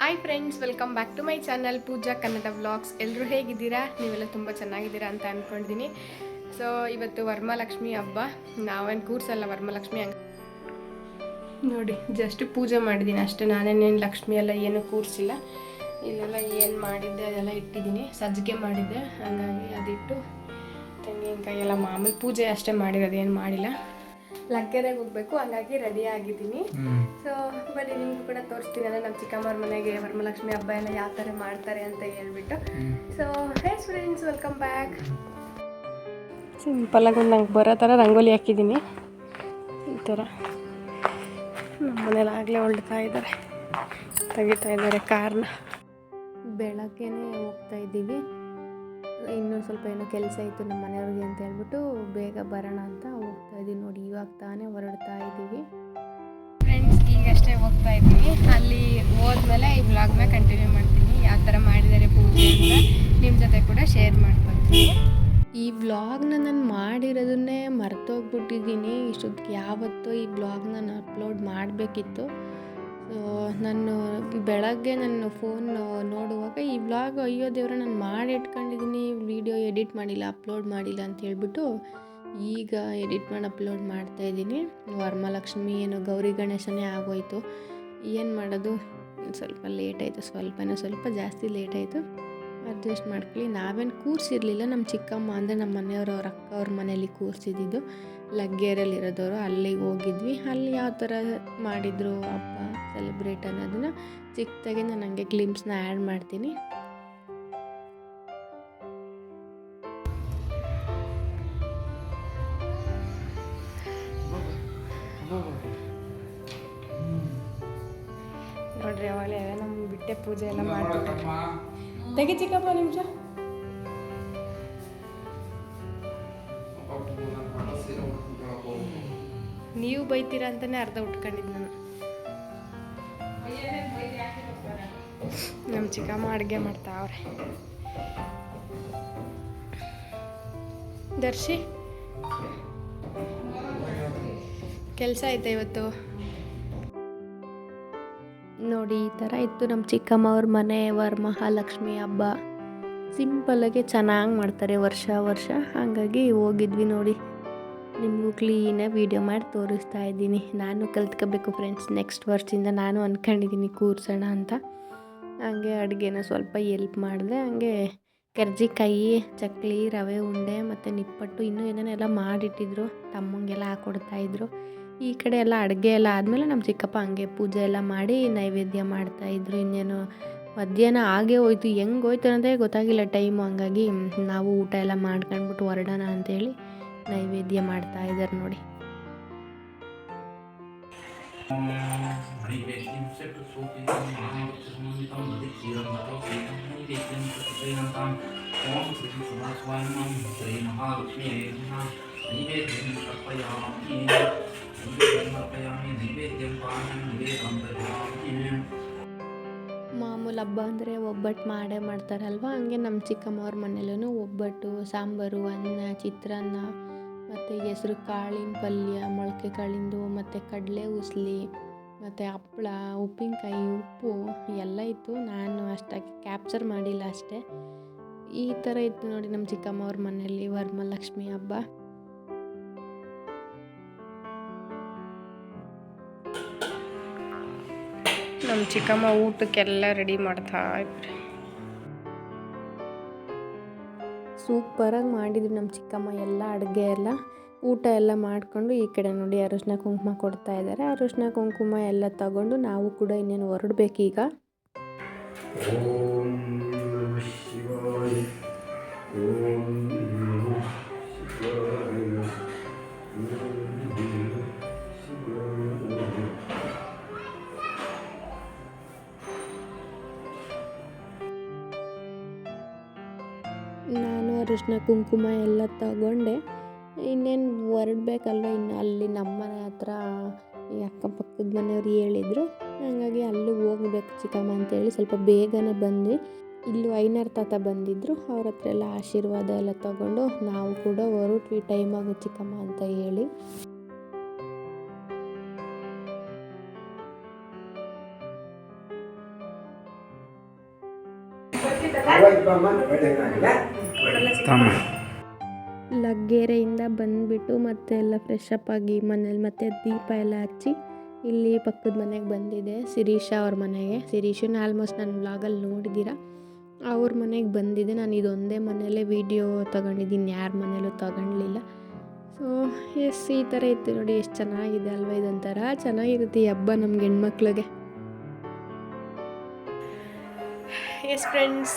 Hi friends welcome back to my channel Pooja Kannada vlogs ಎಲ್ಲರೂ ಹೇಗಿದ್ದೀರಾ? ನೀವೆಲ್ಲ ತುಂಬ ಚೆನ್ನಾಗಿದ್ದೀರಾ ಅಂತ ಅಂದ್ಕೊಂಡಿದ್ದೀನಿ ಸೊ ಇವತ್ತು ವರ್ಮಾಲಕ್ಷ್ಮಿ ಹಬ್ಬ. ನಾವೇನು ಕೂರ್ಸಲ್ಲ ವರ್ಮಾಲಕ್ಷ್ಮಿ ಹಂಗೆ. ನೋಡಿ ಜಸ್ಟ್ ಪೂಜೆ ಮಾಡಿದ್ದೀನಿ ಅಷ್ಟೇ. ನಾನೇನೇನು ಲಕ್ಷ್ಮಿ ಎಲ್ಲ ಏನು ಕೂರಿಸಿಲ್ಲ. ಇಲ್ಲೆಲ್ಲ ಏನು ಮಾಡಿದ್ದೆ ಅದೆಲ್ಲ ಇಟ್ಟಿದ್ದೀನಿ ಸಜ್ಜಿಗೆ ಮಾಡಿದ್ದೆ. ಹಾಗಾಗಿ ಅದಿಟ್ಟು ತೆಂಗಿನಕಾಯಿ ಎಲ್ಲ ಮಾಮೂಲಿ ಪೂಜೆ ಅಷ್ಟೇ ಮಾಡಿರೋದು, ಏನು ಮಾಡಿಲ್ಲ. ಲಗ್ಗೆರೆಗೆ ಹೋಗ್ಬೇಕು ಹಂಗಾಗಿ ರೆಡಿ ಆಗಿದ್ದೀನಿ. ಸೊ ಬನ್ನಿ ನಿಮ್ಗೂ ಕೂಡ ತೋರಿಸ್ತೀನಿ. ಅಂದರೆ ನಮ್ಮ ಚಿಕ್ಕಮ್ಮವ್ರ ಮನೆಗೆ ವರಮಲಕ್ಷ್ಮಿ ಹಬ್ಬ ಎಲ್ಲ ಯಾವ ಥರ ಮಾಡ್ತಾರೆ ಅಂತ ಹೇಳ್ಬಿಟ್ಟು. So hey friends welcome back ಸಿಂಪಲಾಗಿ ಒಂದು ನಂಗೆ ಬರೋ ಥರ ರಂಗೋಲಿ ಹಾಕಿದ್ದೀನಿ ಈ ಥರ ನಮ್ಮ ಮನೇಲಿ ಆಗಲೇ ಹೊಳ್ತಾ ಇದ್ದಾರೆ ತೆಗಿತಾ ಇದ್ದಾರೆ ಕಾರ್ನ. ಬೆಳಗ್ಗೆನೇ ಹೋಗ್ತಾ ಇದ್ದೀವಿ. ಇನ್ನೂ ಸ್ವಲ್ಪ ಏನೋ ಕೆಲಸ ಇತ್ತು ನಮ್ಮ ಮನೆಯವ್ರಿಗೆ ಅಂತ ಹೇಳ್ಬಿಟ್ಟು ಬೇಗ ಬರೋಣ ಅಂತ ಹೋಗ್ತಾ ಇದ್ದೀವಿ ನೋಡಿ ಇವಾಗ ತಾನೇ ಹೊರಡ್ತಾ ಇದ್ದೀವಿ. ಫ್ರೆಂಡ್ಸ್ ಈಗಷ್ಟೇ ಹೋಗ್ತಾ ಇದ್ದೀವಿ ಅಲ್ಲಿ ಹೋದ್ಮೇಲೆ ಈ ವ್ಲಾಗ್ನ ಕಂಟಿನ್ಯೂ ಮಾಡ್ತೀನಿ. ಯಾವ ಥರ ಮಾಡಿದ್ದಾರೆ ಪೂಜೆ ಅಂತ ನಿಮ್ಮ ಜೊತೆ ಕೂಡ ಶೇರ್ ಮಾಡ್ಕೊತೀನಿ. ಈ ವ್ಲಾಗ್ನ ನಾನು ಮಾಡಿರೋದನ್ನೇ ಮರ್ತೋಗ್ಬಿಟ್ಟಿದ್ದೀನಿ. ಇಷ್ಟೊತ್ತಿಗೆ ಯಾವತ್ತೋ ಈ ವ್ಲಾಗ್ನ ನಾನು ಅಪ್ಲೋಡ್ ಮಾಡಬೇಕಿತ್ತು. ನಾನು ಬೆಳಗ್ಗೆ ನನ್ನ ಫೋನ್ ನೋಡುವಾಗ ಈ ವ್ಲಾಗ್ ಅಯ್ಯೋ ದೇವ್ರ ನಾನು ಮಾಡಿ ಇಟ್ಕೊಂಡಿದ್ದೀನಿ ವಿಡಿಯೋ ಎಡಿಟ್ ಮಾಡಿಲ್ಲ ಅಪ್ಲೋಡ್ ಮಾಡಿಲ್ಲ ಅಂತ ಹೇಳ್ಬಿಟ್ಟು ಈಗ ಎಡಿಟ್ ಮಾಡಿ ಅಪ್ಲೋಡ್ ಮಾಡ್ತಾ ಇದ್ದೀನಿ. ವರಮಹಾಲಕ್ಷ್ಮಿ ಏನು ಗೌರಿ ಗಣೇಶನೇ ಆಗೋಯ್ತು. ಏನು ಮಾಡೋದು? ಸ್ವಲ್ಪ ಲೇಟ್ ಆಯಿತು, ಸ್ವಲ್ಪನೇ ಸ್ವಲ್ಪ ಜಾಸ್ತಿ ಲೇಟ್ ಆಯಿತು. ಅಡ್ಜಸ್ಟ್ ಮಾಡ್ಕೊಳ್ಳಿ. ನಾವೇನು ಕೂರಿಸಿರಲಿಲ್ಲ ನಮ್ಮ ಚಿಕ್ಕಮ್ಮ ಅಂದರೆ ನಮ್ಮ ಮನೆಯವರು, ಅವ್ರ ಅಕ್ಕ ಅವ್ರ ಮನೇಲಿ ಕೂರಿಸಿದ್ದು. ಲಗ್ಗೇರಲ್ಲಿ ಇರೋದವರು ಅಲ್ಲಿಗೆ ಹೋಗಿದ್ವಿ. ಅಲ್ಲಿ ಯಾವ ಥರ ಮಾಡಿದರು ಹಬ್ಬ ಸೆಲೆಬ್ರೇಟ್ ಅನ್ನೋದನ್ನ ಚಿಕ್ಕದಾಗಿ ನಾನು ಹಂಗೆ ಕ್ಲಿಮ್ಸ್ನ ಆ್ಯಡ್ ಮಾಡ್ತೀನಿ. ನೋಡ್ರಿ ಅವಾಗಲೇ ನಮ್ಮ ಬಿಟ್ಟೆ ಪೂಜೆ ಎಲ್ಲ ಮಾಡ್ತೀವಿ ತೆಗಿ ಚಿಕ್ಕಪ್ಪ ನಿಮಿಷ. ನೀವು ಬೈತೀರಾ ಅಂತಲೇ ಅರ್ಧ ಉಟ್ಕೊಂಡಿದ್ದು ನಾನು. ನಮ್ಮ ಚಿಕ್ಕಮ್ಮ ಅಡುಗೆ ಮಾಡ್ತಾವ್ರೆ ದರ್ಶಿ, ಕೆಲಸ ಐತೆ ಇವತ್ತು? ನೋಡಿ, ಈ ಥರ ಇತ್ತು ನಮ್ಮ ಚಿಕ್ಕಮ್ಮ ಅವ್ರ ಮನೆ ವರಮಹಾಲಕ್ಷ್ಮಿ ಹಬ್ಬ. ಸಿಂಪಲ್ಲಾಗಿ ಚೆನ್ನಾಗಿ ಮಾಡ್ತಾರೆ ವರ್ಷ ವರ್ಷ. ಹಾಗಾಗಿ ಹೋಗಿದ್ವಿ ನೋಡಿ. ನಿಮಗೂ ಕ್ಲೀನಾಗಿ ವೀಡಿಯೋ ಮಾಡಿ ತೋರಿಸ್ತಾ ಇದ್ದೀನಿ. ನಾನು ಕಲ್ತ್ಕೋಬೇಕು ಫ್ರೆಂಡ್ಸ್ ನೆಕ್ಸ್ಟ್ ವರ್ಷದಿಂದ ನಾನು ಅಂದ್ಕೊಂಡಿದ್ದೀನಿ ಕೂರ್ಸೋಣ ಅಂತ. ಹಂಗೆ ಅಡುಗೆನ ಸ್ವಲ್ಪ ಎಲ್ಪ್ ಮಾಡಿದೆ. ಹಂಗೆ ಕರ್ಜಿಕಾಯಿ, ಚಕ್ಲಿ, ರವೆ, ಉಂಡೆ ಮತ್ತು ನಿಪ್ಪಟ್ಟು ಇನ್ನೂ ಏನೇನೆಲ್ಲ ಮಾಡಿಟ್ಟಿದ್ರು. ತಮ್ಮಂಗೆಲ್ಲ ಹಾಕ್ಕೊಡ್ತಾಯಿದ್ರು ಈ ಕಡೆ ಎಲ್ಲ ಅಡುಗೆ ಎಲ್ಲ ಆದಮೇಲೆ ನಮ್ಮ ಚಿಕ್ಕಪ್ಪ ಹಂಗೆ ಪೂಜೆ ಎಲ್ಲ ಮಾಡಿ ನೈವೇದ್ಯ ಮಾಡ್ತಾಯಿದ್ರು ಇನ್ನೇನು ಮಧ್ಯಾಹ್ನ ಆಗೇ ಹೋಯ್ತು. ಹೆಂಗೆ ಹೋಯ್ತು ಅನ್ನೋದೇ ಗೊತ್ತಾಗಿಲ್ಲ ಟೈಮು. ಹಂಗಾಗಿ ನಾವು ಊಟ ಎಲ್ಲ ಮಾಡ್ಕೊಂಡ್ಬಿಟ್ಟು ಹೊರಡೋಣ ಅಂತೇಳಿ ನೈವೇದ್ಯ ಮಾಡ್ತಾ ಇದ್ದಾರೆ ನೋಡಿ. ಮಾಮೂಲು ಹಬ್ಬ ಅಂದರೆ ಒಬ್ಬಟ್ಟು ಮಾಡೇ ಮಾಡ್ತಾರಲ್ವ? ಹಂಗೆ ನಮ್ಮ ಚಿಕ್ಕಮ್ಮವ್ರ ಮನೇಲೂ ಒಬ್ಬಟ್ಟು, ಸಾಂಬಾರು, ಅನ್ನ, ಚಿತ್ರಾನ್ನ. ಮತ್ತು ಹೆಸ್ರು ಕಾಳಿನ ಪಲ್ಯ, ಮೊಳಕೆ ಕಾಳಿಂದು, ಮತ್ತು ಕಡಲೆ ಉಸ್ಲಿ, ಮತ್ತು ಹಪ್ಪಳ ಉಪ್ಪಿನಕಾಯಿ, ಉಪ್ಪು ಎಲ್ಲ ಇತ್ತು. ನಾನು ಅಷ್ಟಾಗಿ ಕ್ಯಾಪ್ಚರ್ ಮಾಡಿಲ್ಲ ಅಷ್ಟೇ. ಈ ಥರ ಇತ್ತು ನೋಡಿ ನಮ್ಮ ಚಿಕ್ಕಮ್ಮವ್ರ ಮನೆಯಲ್ಲಿ ವರಮಹಾಲಕ್ಷ್ಮಿ ಹಬ್ಬ. ನಮ್ಮ ಚಿಕ್ಕಮ್ಮ ಊಟಕ್ಕೆಲ್ಲ ರೆಡಿ ಮಾಡ್ತಾ ಇದ್ದಾರೆ ಸೂಪರಾಗಿ ಮಾಡಿದ್ರು ನಮ್ಮ ಚಿಕ್ಕಮ್ಮ ಎಲ್ಲ ಅಡುಗೆ ಎಲ್ಲ. ಊಟ ಎಲ್ಲ ಮಾಡಿಕೊಂಡು ಈ ಕಡೆ ನೋಡಿ ಅರಿಶಿನ ಕುಂಕುಮ ಕೊಡ್ತಾ ಇದ್ದಾರೆ. ಅರಿಶಿನ ಕುಂಕುಮ ಎಲ್ಲ ತಗೊಂಡು ನಾವು ಕೂಡ ಇನ್ನೇನು ಹೊರಡ್ಬೇಕೀಗ. ॐ ಅರಿಶಿನ ಕುಂಕುಮ ಎಲ್ಲ ತಗೊಂಡೆ. ಇನ್ನೇನು ಹೊರಡ್ಬೇಕಲ್ವ ಇನ್ನು ಅಲ್ಲಿ ನಮ್ಮನೆ ಹತ್ರ ಈ ಅಕ್ಕಪಕ್ಕದ ಮನೆಯವ್ರು ಹೇಳಿದರು. ಹಾಗಾಗಿ ಅಲ್ಲೂ ಹೋಗ್ಬೇಕು ಚಿಕ್ಕಮ್ಮ ಅಂತೇಳಿ ಸ್ವಲ್ಪ ಬೇಗನೆ ಬಂದ್ವಿ. ಇಲ್ಲೂ ಐನರ್ ತಾತ ಬಂದಿದ್ದರು ಅವ್ರ ಹತ್ರ ಎಲ್ಲ ಆಶೀರ್ವಾದ ಎಲ್ಲ ತಗೊಂಡು ನಾವು ಕೂಡ ಹೊರಟ್ವಿ. ಟೈಮ್ ಆಗೋ ಚಿಕ್ಕಮ್ಮ ಅಂತ ಹೇಳಿ. ಲಗ್ಗೆರೆಯಿಂದ ಬಂದುಬಿಟ್ಟು ಮತ್ತೆ ಎಲ್ಲ ಫ್ರೆಶ್ ಅಪ್ ಆಗಿ ಮನೇಲಿ ಮತ್ತೆ ದೀಪ ಎಲ್ಲ ಹಚ್ಚಿ ಇಲ್ಲಿ ಪಕ್ಕದ ಮನೆಗೆ ಬಂದಿದೆ ಶಿರೀಷ ಅವ್ರ ಮನೆಗೆ. ಶಿರೀಷನ ಆಲ್ಮೋಸ್ಟ್ ನನ್ನ ಬ್ಲಾಗಲ್ಲಿ ನೋಡಿದ್ದೀರಾ ಅವ್ರ ಮನೆಗೆ ಬಂದಿದೆ. ನಾನು ಇದೊಂದೇ ಮನೆಯಲ್ಲೇ ವೀಡಿಯೋ ತಗೊಂಡಿದ್ದೀನಿ. ಯಾರ ಮನೇಲೂ ತೊಗೊಳ್ಲಿಲ್ಲ ಸೊ ಎಸ್ ಈ ಥರ ಇತ್ತು ನೋಡಿ. ಎಷ್ಟು ಚೆನ್ನಾಗಿದೆ ಅಲ್ವಾ ಇದೊಂಥರ? ಚೆನ್ನಾಗಿರುತ್ತೆ ಈ ಹಬ್ಬ ನಮ್ಗೆ ಹೆಣ್ಮಕ್ಳಿಗೆ. ಎಸ್ ಫ್ರೆಂಡ್ಸ್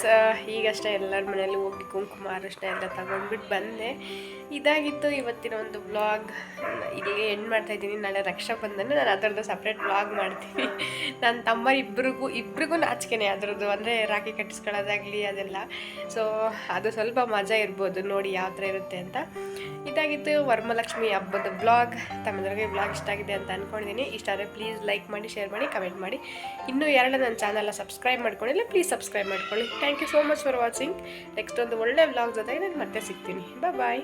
ಈಗಷ್ಟೇ ಎಲ್ಲರ ಮನೇಲಿ ಹೋಗಿ ಕುಂಕುಮ ಅರಿಶಿನ ಎಲ್ಲ ತಗೊಂಡ್ಬಿಟ್ಟು ಬಂದೆ. ಇದಾಗಿತ್ತು ಇವತ್ತಿನ ಒಂದು ಬ್ಲಾಗ್ ಇಲ್ಲಿ ಎಂಡ್ ಮಾಡ್ತಾ ಇದ್ದೀನಿ. ನಾಳೆ ರಕ್ಷಾ ಬಂಧನ ನಾನು ಅದರದ್ದು ಸಪ್ರೇಟ್ ಬ್ಲಾಗ್ ಮಾಡ್ತೀನಿ. ನನ್ನ ತಮ್ಮ ಇಬ್ಬರಿಗೂ ಇಬ್ರಿಗೂ ನಾಚಿಕೆನೆ ಅದರದ್ದು. ಅಂದರೆ ರಾಖಿ ಕಟ್ಟಿಸ್ಕೊಳ್ಳೋದಾಗಲಿ ಅದೆಲ್ಲ. ಸೊ ಅದು ಸ್ವಲ್ಪ ಮಜಾ ಇರ್ಬೋದು. ನೋಡಿ ಯಾವ ಥರ ಇರುತ್ತೆ ಅಂತ. ಇದಾಗಿತ್ತು ವರಮಲಕ್ಷ್ಮಿ ಹಬ್ಬದ ಬ್ಲಾಗ್ ತಮ್ಮೆಲ್ಲರಿಗೆ ಬ್ಲಾಗ್ ಇಷ್ಟ ಆಗಿದೆ ಅಂತ ಅಂದ್ಕೊಂಡಿದ್ದೀನಿ ಇಷ್ಟ ಆದರೆ ಪ್ಲೀಸ್ ಲೈಕ್ ಮಾಡಿ ಶೇರ್ ಮಾಡಿ ಕಮೆಂಟ್ ಮಾಡಿ. ಇನ್ನೂ ಎರಡು ನನ್ನ ಚಾನಲ್ನ ಸಬ್ಸ್ಕ್ರೈಬ್ ಮಾಡ್ಕೊಂಡಿಲ್ಲ ಪ್ಲೀಸ್ ಸಬ್ಸ್ಕ್ರೈಬ್ ಮಾಡ್ಕೊಳ್ಳಿ. Thank you so much for watching next ಒಂದು ಒಳ್ಳೆ ವ್ಲಾಗ್ ಜೊತೆಗೆ ನಾನು ಮತ್ತೆ ಸಿಗ್ತೀನಿ. ಬಾಯ್